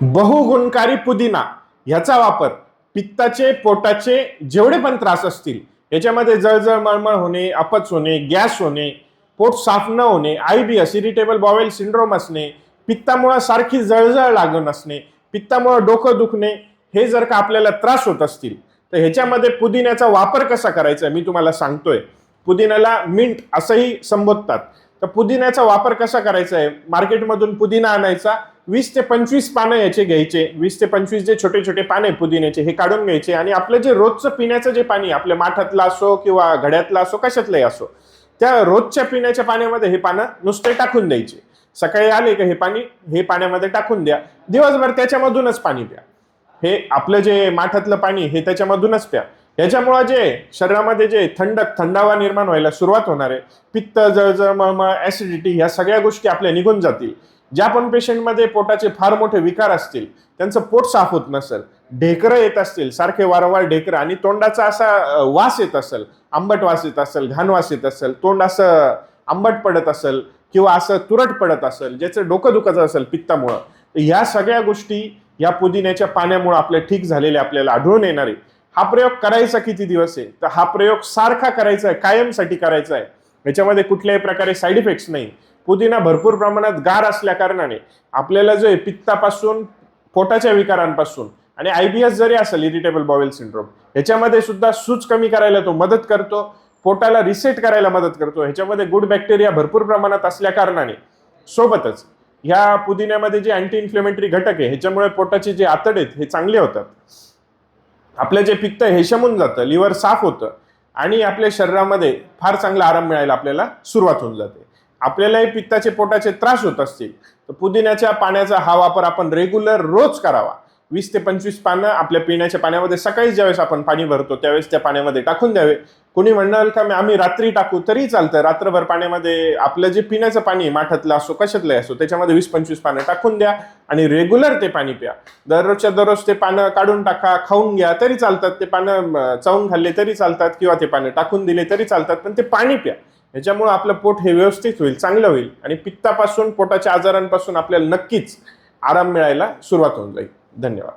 बहुगुणकारी पुदिना ह्याचा वापर पित्ताचे पोटाचे जेवढे पण त्रास असतील याच्यामध्ये जळजळ मळमळ होणे अपच होणे गॅस होणे पोट साफ न होणे I B S irritable bowel syndrome असणे पित्तामुळं सारखी जळजळ लागण असणे पित्तामुळं डोकं दुखणे हे जर का आपल्याला त्रास होत असतील तर ह्याच्यामध्ये पुदिन्याचा वापर कसा करायचा मी तुम्हाला सांगतोय. पुदिन्याला मिंट असंही संबोधतात. तर पुदिन्याचा वापर कसा करायचा आहे? मार्केटमधून पुदिना आणायचा वीस ते पंचवीस पानं याचे घ्यायचे वीस ते पंचवीस जे छोटे छोटे पाने पुदिन्याचे हे काढून घ्यायचे आणि आपलं जे रोजचं पिण्याचं जे पाणी आपल्या माठातलं असो किंवा घड्यातलं असो कशातलंही असो त्या रोजच्या पिण्याच्या पाण्यामध्ये हे पानं नुसते टाकून द्यायचे. सकाळी आले का हे पाणी हे पाण्यामध्ये टाकून द्या. दिवसभर त्याच्यामधूनच पाणी प्या. हे आपलं जे माठातलं पाणी हे त्याच्यामधूनच प्या. याच्यामुळं जे शरीरामध्ये जे थंडक थंडावा निर्माण व्हायला सुरुवात होणार आहे पित्त जळजळ मळमळ ऍसिडिटी ह्या सगळ्या गोष्टी आपल्या निघून जातील. ज्या पण पेशंटमध्ये पोटाचे फार मोठे विकार असतील त्यांचं पोट साफ होत नसेल ढेकरं येत असतील सारखे वारंवार ढेकरं आणि तोंडाचा असा वास येत असेल आंबट वास येत असेल घाण वास येत असेल तोंड असं आंबट पडत असेल किंवा असं तुरट पडत असेल ज्याचं डोकं दुखत असेल पित्तामुळं तर ह्या सगळ्या गोष्टी या पुदिन्याच्या पाण्यामुळं आपल्या ठीक झालेले आपल्याला आढळून येणार आहे. हा प्रयोग करायचा किती दिवस आहे? तर हा प्रयोग सारखा करायचा आहे कायमसाठी करायचा आहे. याच्यामध्ये कुठल्याही प्रकारे साईड इफेक्ट्स नाही. पुदिना भरपूर प्रमाणात गार असल्या कारणाने आपल्याला जो आहे पित्तापासून पोटाच्या विकारांपासून आणि आयबीएस जरी असेल इरिटेबल बॉवेल सिंड्रोम ह्याच्यामध्ये सुद्धा सूज कमी करायला तो मदत करतो पोटाला रिसेट करायला मदत करतो. ह्याच्यामध्ये गुड बॅक्टेरिया भरपूर प्रमाणात असल्या कारणाने सोबतच ह्या पुदिन्यामध्ये जे अँटी इन्फ्लेमेटरी घटक आहे ह्याच्यामुळे पोटाचे जे आतड आहेत हे चांगले होतात. आपलं जे पित्त हे शमून जातं लिव्हर साफ होतं आणि आपल्या शरीरामध्ये फार चांगला आराम मिळायला आपल्याला सुरुवात होऊन जाते. आपल्यालाही पित्ताचे पोटाचे त्रास होत असतील तर पुदिन्याच्या पाण्याचा हा वापर आपण रेग्युलर रोज करावा. वीस ते पंचवीस पानं आपल्या पिण्याच्या पाण्यामध्ये सकाळी ज्यावेळेस आपण पाणी भरतो त्यावेळेस त्या पाण्यामध्ये टाकून द्यावे. कोणी म्हणणार का आम्ही रात्री टाकू तरी चालतं. रात्रभर पाण्यामध्ये आपलं जे पिण्याचं पाणी माठातलं असो कशातलं असो त्याच्यामध्ये वीस पंचवीस पानं टाकून द्या आणि रेग्युलर ते पाणी प्या. दररोजच्या दररोज ते पानं काढून टाका खाऊन घ्या तरी चालतात. ते पानं चावून खाल्ले तरी चालतात किंवा ते पानं टाकून दिले तरी चालतात पण ते पाणी प्या. याच्यामुळे आपलं पोट हे व्यवस्थित होईल चांगलं होईल आणि पित्तापासून पोटाच्या आजारांपासून आपल्याला नक्कीच आराम मिळायला सुरुवात होऊन जाईल. धन्यवाद